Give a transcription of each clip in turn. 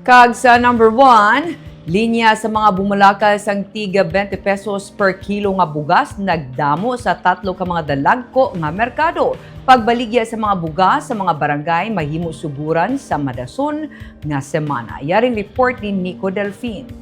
Kag sa number one, linya sa mga bumalakal sang tiga 20 pesos per kilo nga bugas nagdamo sa tatlo ka mga dalagko nga merkado. Pagbaligya sa mga bugas sa mga barangay mahimo suburan sa madason nga semana. Yaring report ni Nico Delfin.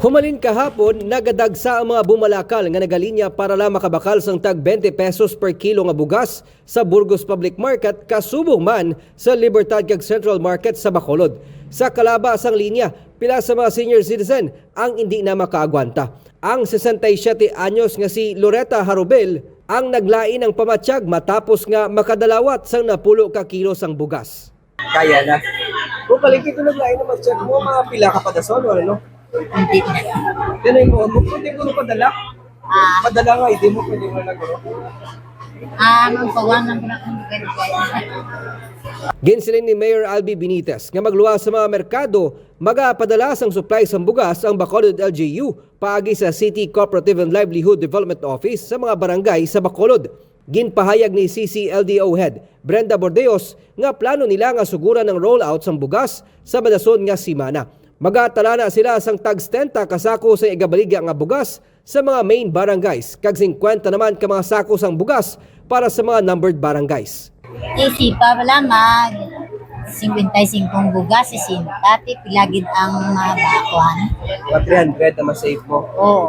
Humalin kahapon, nagadagsa ang mga bumalakal nga nagalinya para lang makabakal sang tag 20 pesos per kilo nga bugas sa Burgos Public Market kasubong man sa Libertad kag Central Market sa Bacolod. Sa kalaba sang linya, pila sa mga senior citizen ang hindi na makaagwanta. Ang 67 anyos nga si Loretta Harubel ang naglain ng pamatsyag matapos nga makadalawat sang napulo ka kilo sang bugas. Kaya na. Kung paligid ko naglain na mag-check mo, mga pila ka pa dason, wala no? Hindi na. Yan mo, mo pwede ko na padala. Ah, Padala nga, hindi mo pwede mo naguro. ah, magpawanan ko na kung hindi Ginsilin ni Mayor Albi Benitez nga magluwas sa mga merkado, magapadala sang supply sang bugas ang Bacolod LGU paagi sa City Cooperative and Livelihood Development Office sa mga barangay sa Bacolod. Ginpahayag ni CCLDO Head Brenda Bordeos nga plano nila nga suguran ng rollout sang bugas sa madason nga simana. Magatala na sila sang tag 70 kasako sa igabaligya nga bugas sa mga main barangays kag 50 naman ka mga sako sang bugas para sa mga numbered barangays. Isipa wala mag 55 bugas, isintati, pilagid ang mga bakuan. Mga 300 na masave mo. Oo.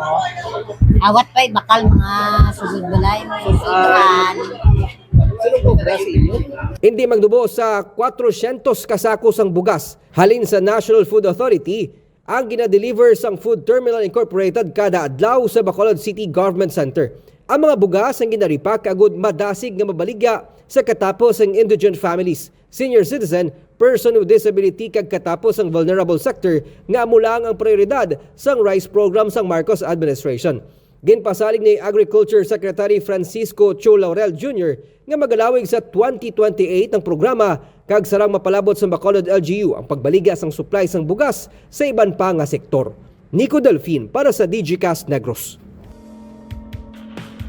Awat pa'y bakal mga sugod balay, susudan. Sino sa? Hindi magdubo sa 400 kasakos ang bugas. Halin sa National Food Authority, ang ginadeliver sang Food Terminal Incorporated kada adlaw sa Bacolod City Government Center. Ang mga bugas ang ginaripak agud madasig nga mabaligya sa katapos ang indigent families, senior citizen, person with disability kag katapos ang vulnerable sector nga mula ang prioridad sang rice program sang Marcos administration. Ginpasalig ni Agriculture Secretary Francisco Cho Laurel Jr. nga magalawig sa 2028 ang programa kag sarang mapalabot sa Bacolod LGU ang pagbaliga sang supply sang bugas sa iban pa nga sektor. Nico Delfin para sa DGCast Negros.